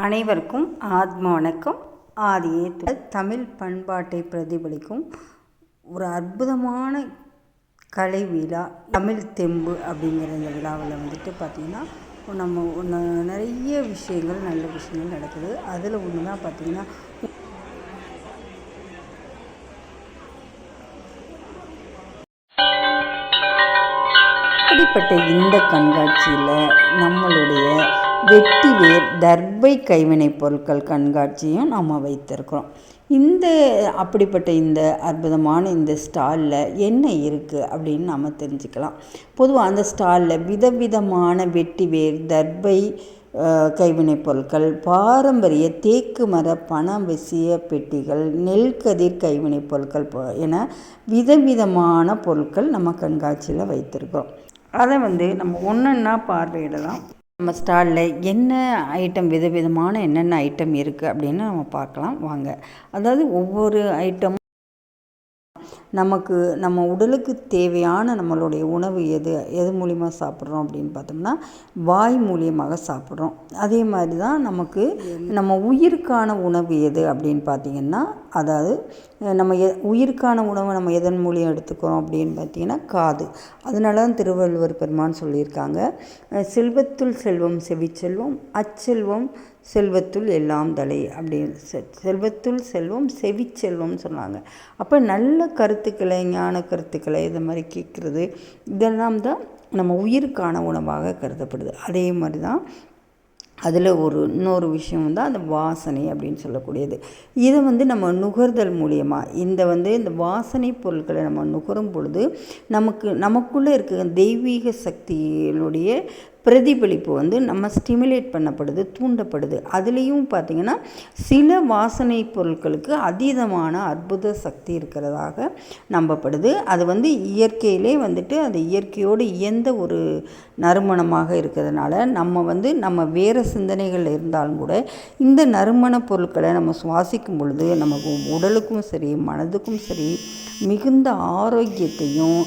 அனைவருக்கும் ஆத்ம வணக்கம். ஆதியே தமிழ் பண்பாட்டை பிரதிபலிக்கும் ஒரு அற்புதமான கலை விழா தமிழ் தெம்பு அப்படிங்கிற இந்த விழாவில் வந்துட்டு பார்த்திங்கன்னா நம்ம ஒன்று நிறைய விஷயங்கள் நல்ல விஷயங்கள் நடக்குது. அதில் ஒன்று தான் பார்த்திங்கன்னா அப்படிப்பட்ட இந்த கண்காட்சியில் நம்மளுடைய வெட்டிவேர் தர்பை கைவினைப் பொருட்கள் கண்காட்சியும் நாம் வைத்திருக்கிறோம். இந்த அப்படிப்பட்ட இந்த அற்புதமான இந்த ஸ்டாலில் என்ன இருக்குது அப்படின்னு நாம் தெரிஞ்சுக்கலாம். பொதுவாக அந்த ஸ்டாலில் விதவிதமான வெட்டிவேர் தர்பை கைவினைப் பொருட்கள் பாரம்பரிய தேக்கு மர பணவசிய பெட்டிகள் நெல்கதிர் கைவினைப் பொருட்கள் போ- என விதவிதமான பொருட்கள் நம்ம கண்காட்சியில் வைத்திருக்கிறோம். அதை வந்து நம்ம ஒன்றுன்னா பார்வையிடலாம். நம்ம ஸ்டாலில் என்ன ஐட்டம் விதவிதமான என்னென்ன ஐட்டம் இருக்குது அப்படின்னு நம்ம பார்க்கலாம். வாங்க. அதாவது ஒவ்வொரு ஐட்டமும் நமக்கு நம்ம உடலுக்கு தேவையான நம்மளுடைய உணவு எது எது மூலிமா சாப்பிட்றோம் அப்படின்னு பார்த்தோம்னா வாய் மூலியமாக சாப்பிட்றோம். அதே மாதிரி தான் நமக்கு நம்ம உயிருக்கான உணவு எது அப்படின்னு பார்த்தீங்கன்னா அதாவது நம்ம எ உயிருக்கான உணவை நம்ம எதன் மூலியம் எடுத்துக்கிறோம் அப்படின்னு பார்த்தீங்கன்னா காது. அதனால தான் திருவள்ளுவர் பெருமான் சொல்லியிருக்காங்க செல்வத்துள் செல்வம் செவிச்செல்வம் அச்செல்வம் செல்வத்துள் எல்லாம் தலை அப்படின்னு செ- செல்வத்துள் செல்வம் செவிச்செல்வம்னு சொன்னாங்க. அப்போ நல்ல கருத்துக்களை ஞான கருத்துக்களை இது மாதிரி கேட்குறது இதெல்லாம் தான் நம்ம உயிருக்கான உணவாக கருதப்படுது. அதே மாதிரி தான் அதில் ஒரு இன்னொரு விஷயம் வந்து அந்த வாசனை அப்படின்னு சொல்லக்கூடியது. இதை வந்து நம்ம நுகர்தல் மூலியமாக இந்த வந்து இந்த வாசனை பொருட்களை நம்ம நுகரும் பொழுது நமக்கு நமக்குள்ளே இருக்க தெய்வீக சக்தியினுடைய பிரதிபலிப்பு வந்து நம்ம ஸ்டிமுலேட் பண்ணப்படுது தூண்டப்படுது. அதுலேயும் பார்த்திங்கன்னா சில வாசனை பொருட்களுக்கு அதீதமான அற்புத சக்தி இருக்கிறதாக நம்பப்படுது. அது வந்து இயற்கையிலே வந்துட்டு அது இயற்கையோடு எந்த ஒரு நறுமணமாக இருக்கிறதுனால நம்ம வந்து நம்ம வேறு சிந்தனைகள் இருந்தாலும் கூட இந்த நறுமண பொருட்களை நம்ம சுவாசிக்கும் பொழுது நமக்கு உடலுக்கும் சரி மனதுக்கும் சரி மிகுந்த ஆரோக்கியத்தையும்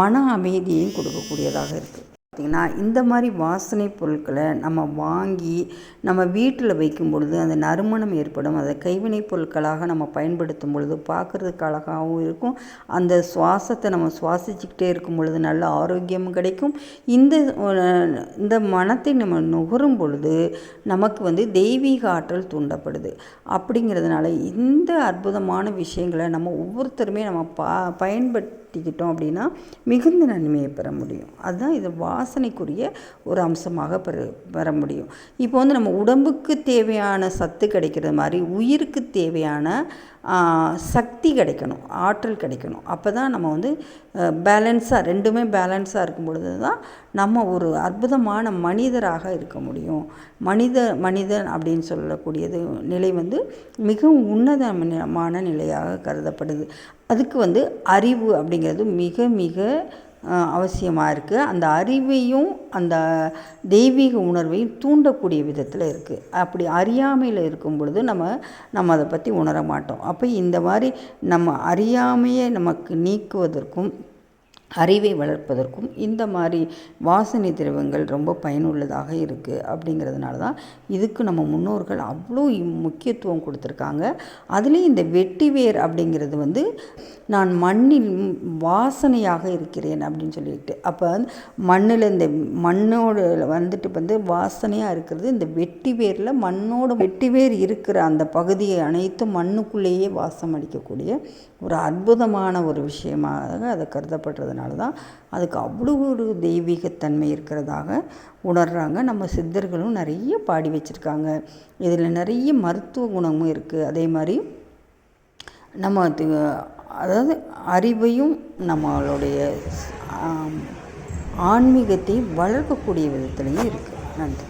மன அமைதியையும் கொடுக்கக்கூடியதாக இருக்குது பார்த்திங்கன்னா இந்த மாதிரி வாசனை பொருட்களை நம்ம வாங்கி நம்ம வீட்டில் வைக்கும் பொழுது அந்த நறுமணம் ஏற்படும். அதை கைவினைப் பொருட்களாக நம்ம பயன்படுத்தும் பொழுது பார்க்குறதுக்கு அழகாகவும் இருக்கும். அந்த சுவாசத்தை நம்ம சுவாசிச்சுக்கிட்டே இருக்கும் பொழுது நல்ல ஆரோக்கியமும் கிடைக்கும். இந்த இந்த மனத்தை நம்ம நுகரும் பொழுது நமக்கு வந்து தெய்வீக ஆற்றல் தூண்டப்படுது. அப்படிங்கிறதுனால இந்த அற்புதமான விஷயங்களை நம்ம ஒவ்வொருத்தருமே நம்ம பா பயன்படுத்திக்கிட்டோம் அப்படின்னா மிகுந்த நன்மையை பெற முடியும். அதுதான் இது வாசனைக்குரிய ஒரு அம்சமாக பெற பெற முடியும். இப்போ வந்து நம்ம உடம்புக்கு தேவையான சத்து கிடைக்கிறது மாதிரி உயிருக்கு தேவையான சக்தி கிடைக்கணும் ஆற்றல் கிடைக்கணும். அப்போ தான் நம்ம வந்து பேலன்ஸாக ரெண்டுமே பேலன்ஸாக இருக்கும் பொழுது தான் நம்ம ஒரு அற்புதமான மனிதராக இருக்க முடியும். மனித மனிதன் அப்படின்னு சொல்லக்கூடியது நிலை வந்து மிகவும் உன்னதமான நிலையாக கருதப்படுது. அதுக்கு வந்து அறிவு அப்படிங்கிறது மிக மிக அவசியமாக இருக்குது அந்த அறிவையும் அந்த தெய்வீக உணர்வையும் தூண்டக்கூடிய விதத்தில் இருக்குது அப்படி அறியாமையில் இருக்கும் பொழுது நம்ம நம்ம அதை பற்றி உணர மாட்டோம். அப்போ இந்த மாதிரி நம்ம அறியாமையை நமக்கு நீக்குவதற்கும் அறிவை வளர்ப்பதற்கும் இந்த மாதிரி வாசனை திரவங்கள் ரொம்ப பயனுள்ளதாக இருக்குது அப்படிங்கிறதுனால தான் இதுக்கு நம்ம முன்னோர்கள் அவ்வளோ இம்- முக்கியத்துவம் கொடுத்துருக்காங்க. அதுலேயும் இந்த வெட்டிவேர் அப்படிங்கிறது வந்து நான் மண்ணில் வாசனையாக இருக்கிறேன் அப்படின்னு சொல்லிட்டு. அப்போ மண்ணில் இந்த மண்ணோடு வந்துட்டு வந்து வாசனையாக இருக்கிறது இந்த வெட்டிவேரில் மண்ணோட வெட்டிவேர் இருக்கிற அந்த பகுதியை அனைத்தும் மண்ணுக்குள்ளேயே வாசம் அடிக்கக்கூடிய ஒரு அற்புதமான ஒரு விஷயமாக அது கருதப்படுறதுனால தான் அதுக்கு அவ்வளோ ஒரு தெய்வீகத்தன்மை இருக்கிறதாக உணர்கிறாங்க நம்ம சித்தர்களும் நிறைய பாடி வச்சுருக்காங்க. இதில் நிறைய மருத்துவ குணமும் இருக்குது அதே மாதிரி நம்ம அதாவது அறிவையும் நம்மளுடைய ஆன்மீகத்தை வளர்க்கக்கூடிய விதத்துலையும் இருக்குது நன்றி.